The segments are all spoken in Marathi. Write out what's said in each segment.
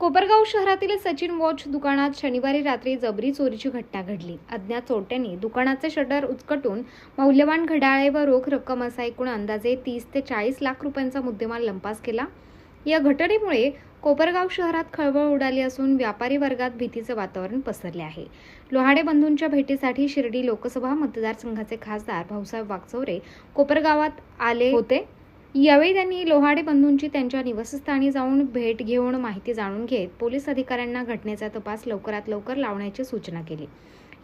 कोपरगाव शहरातील सचिन वॉच दुकानात शनिवारी रात्री जबरी चोरीची घटना घडली. अज्ञात चोरट्यांनी दुकानाचे शटर उचकटून मौल्यवान घड्याळे व रोख रक्कम असा एकूण अंदाजे तीस ते चाळीस लाख रुपयांचा मुद्देमाल लंपास केला. या घटनेमुळे कोपरगाव शहरात खळबळ उडाली असून व्यापारी वर्गात भीतीचं वातावरण पसरले आहे. लोहाडे बंधूंच्या भेटीसाठी शिर्डी लोकसभा मतदारसंघाचे खासदार भाऊसाहेब वागचौरे कोपरगावात आले होते. यावेळी त्यांनी लोहाडे बंधूंची त्यांच्या निवासस्थानी जाऊन भेट घेऊन माहिती जाणून घेत पोलीस अधिकाऱ्यांना घटनेचा तपास लवकरात लवकर लावण्याची सूचना केली.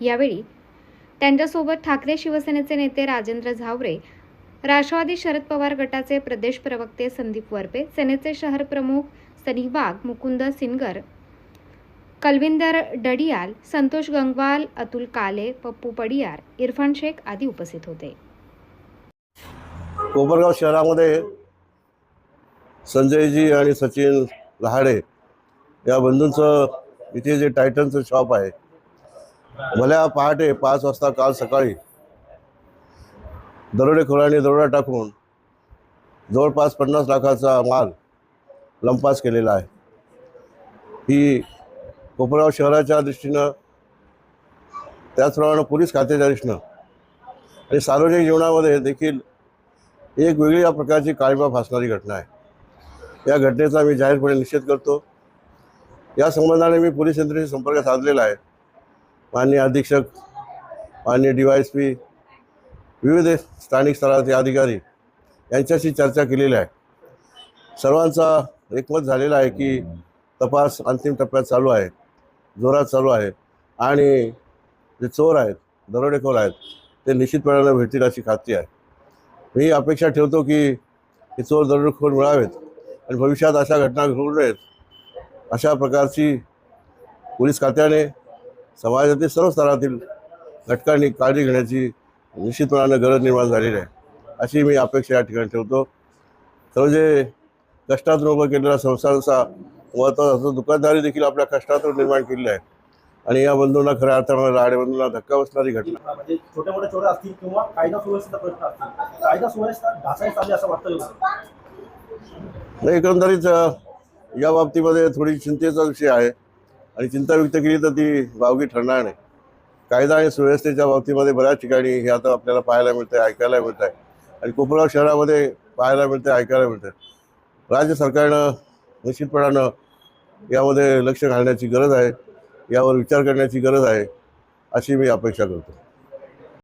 यावेळी त्यांच्यासोबत ठाकरे शिवसेनेचे नेते राजेंद्र झावरे राष्ट्रवादी शरद पवार गटाचे प्रदेश प्रवक्ते संदीप वरपे सेनेचे शहर प्रमुख सनी वाघ मुकुंद सिनगर कलविंदर डडियाल संतोष गंगवाल अतुल काले पप्पू पडियार इरफान शेख आदी उपस्थित होते. कोपरगाव शहरामध्ये संजयजी आणि सचिन लहाडे या बंधूंचं इथे जे टायटनचं शॉप आहे भल्या पहाटे पाच वाजता काल सकाळी दरोडेखोरांनी दरोडा टाकून जवळपास पन्नास लाखाचा माल लंपास केलेला आहे. ही कोपरगाव शहराच्या दृष्टीनं त्याचप्रमाणे पोलीस खात्याच्या दृष्टीनं आणि सार्वजनिक जीवनामध्ये देखील एक वेगळ्या प्रकारची काळीबा फासणारी घटना आहे. या घटनेचा मी जाहीरपणे निषेध करतो. या संबंधाने मी पोलीस यंत्रणेशी संपर्क साधलेला आहे. माननीय अधीक्षक माननीय डी वाय एस पी विविध स्थानिक स्तराचे अधिकारी यांच्याशी चर्चा केलेली आहे. सर्वांचा एकमत झालेला आहे की तपास अंतिम टप्प्यात चालू आहे जोरात चालू आहे आणि जे चोर आहेत दरोडेखोर आहेत ते निश्चितपणाने भेटतील अशी खात्री आहे. मी अपेक्षा ठेवतो की हे चोर दरोडेखोर मिळावेत आणि भविष्यात अशा घटना घडू नयेत. अशा प्रकारची पोलीस खात्याने समाजातील सर्व स्तरातील घटकांनी काळजी घेण्याची निश्चितपणानं गरज निर्माण झालेली आहे. अशी मी अपेक्षा या ठिकाणी ठेवतो. तर जे कष्टातून उभं केलेला संस्थांचा महत्त्वाचा असतो दुकानदारी देखील आपल्या कष्टातून निर्माण केलेला आहे. आणि या बंधूंना खऱ्या अर्थानं राडे बंधूंना धक्का बसणारी घटना. म्हणजे छोटे मोठे चोर असतील किंवा कायदा सुव्यवस्थेचा प्रश्न असतील कायदा सुव्यवस्था ढासळत चालली असं वाटतं का? नाही एकंदरीत अ, या बाबतीमध्ये थोडी चिंतेचा विषय आहे आणि चिंता व्यक्त केली तर ती वावगी ठरणार नाही. कायदा आणि सुव्यवस्थेच्या बाबतीमध्ये बऱ्याच ठिकाणी हे आता आपल्याला पाहायला मिळतं आहे ऐकायला मिळतं आहे आणि कोपरगाव शहरामध्ये पाहायला मिळतं आहे ऐकायला मिळतं आहे राज्य सरकारनं निश्चितपणानं यामध्ये लक्ष घालण्याची गरज आहे. यावर विचार करण्याची गरज आहे अशी मी अपेक्षा करतो.